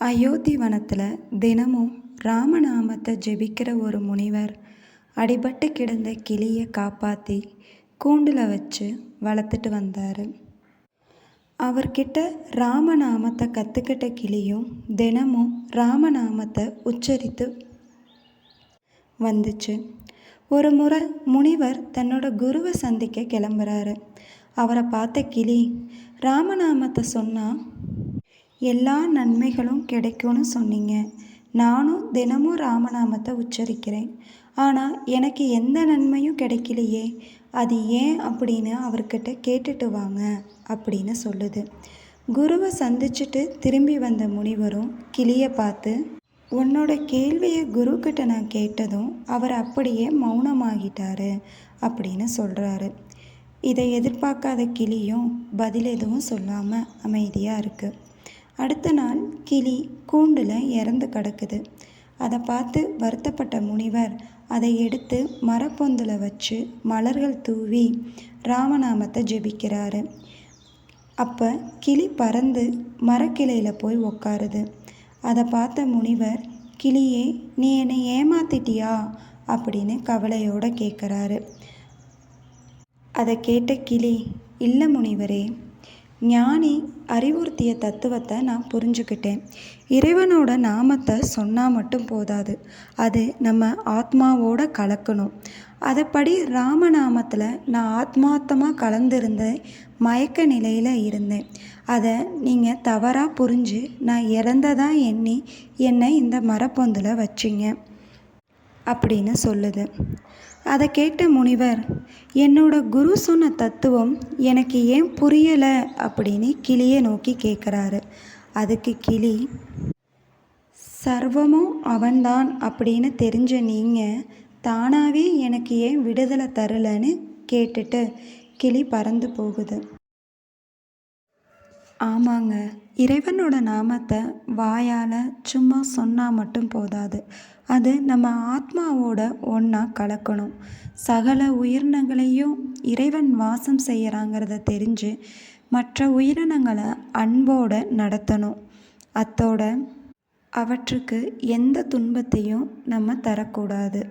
அயோத்தி வனத்தில் தினமும் ராமநாமத்தை ஜெபிக்கிற ஒரு முனிவர் அடிபட்டு கிடந்த கிளியை காப்பாற்றி கூண்டில் வச்சு வளர்த்துட்டு வந்தார். அவர்கிட்ட ராமநாமத்தை கற்றுக்கிட்ட கிளியும் தினமும் ராமநாமத்தை உச்சரித்து வந்துச்சு. ஒரு முறை முனிவர் தன்னோட குருவை சந்திக்க கிளம்புறாரு. அவரை பார்த்த கிளி ராமநாமத்தை சொன்னால் எல்லா நன்மைகளும் கிடைக்கும்னு சொன்னீங்க. நானும் தினமும் ராமநாமத்தை உச்சரிக்கிறேன். ஆனால் எனக்கு எந்த நன்மையும் கிடைக்கலையே. அது ஏன் அப்படின்னு அவர்கிட்ட கேட்டுட்டு வாங்க அப்படின்னு சொல்லுது. குருவை சந்திச்சுட்டு திரும்பி வந்த முனிவரும் கிளியை பார்த்து உன்னோட கேள்வியை குருக்கிட்ட நான் கேட்டதும் அவர் அப்படியே மௌனமாகிட்டாரு அப்படின்னு சொல்கிறாரு இதை எதிர்பார்க்காத கிளியும் பதில் எதுவும் சொல்லாமல் அமைதியாக இருக்குது அடுத்த நாள் கிளி கூண்டில் இறந்து கிடக்குது. அதை பார்த்து வருத்தப்பட்ட முனிவர் அதை எடுத்து மரப்பொந்தில் வச்சு மலர்கள் தூவி ராமநாமத்தை ஜெபிக்கிறாரு. அப்போ கிளி பறந்து மரக்கிளையில் போய் உக்காருது. அதை பார்த்த முனிவர் கிளியே நீ என்னை ஏமாத்திட்டியா? அப்படின்னு கவலையோடு கேட்குறாரு அதை கேட்ட கிளி இல்லை முனிவரே ஞானி அறிவுறுத்திய தத்துவத்தை நான் புரிஞ்சுக்கிட்டேன். இறைவனோட நாமத்தை சொன்னால் மட்டும் போதாது. அது நம்ம ஆத்மாவோட கலக்கணும். அதைப்படி ராமநாமத்தில் நான் ஆத்மார்த்தமாக கலந்திருந்தேன் மயக்க நிலையில் இருந்தேன். அதை நீங்கள் தவறாக புரிஞ்சு நான் இறந்ததாக எண்ணி என்னை இந்த மரப்பொந்தில் வச்சிங்க. அப்படின்னு சொல்லுது. அதை கேட்ட முனிவர் என்னோட குரு சொன்ன தத்துவம் எனக்கு ஏன் புரியலை? அப்படின்னு கிளியை நோக்கி கேட்குறாரு. அதுக்கு கிளி சர்வமும் அவன்தான் அப்படின்னு தெரிஞ்ச நீங்கள் தானாகவே எனக்கு ஏன் விடுதலை தரலைன்னு கேட்டுட்டு கிளி பறந்து போகுது. ஆமாங்க. இறைவனோட நாமத்தை வாயால் சும்மா சொன்னால் மட்டும் போதாது. அது நம்ம ஆத்மாவோட ஒன்றா கலக்கணும். சகல உயிரினங்களையும் இறைவன் வாசம் செய்கிறாங்கிறத தெரிஞ்சு மற்ற உயிரினங்களை அன்போடு நடத்தணும். அத்தோட அவற்றுக்கு எந்த துன்பத்தையும் நம்ம தரக்கூடாது.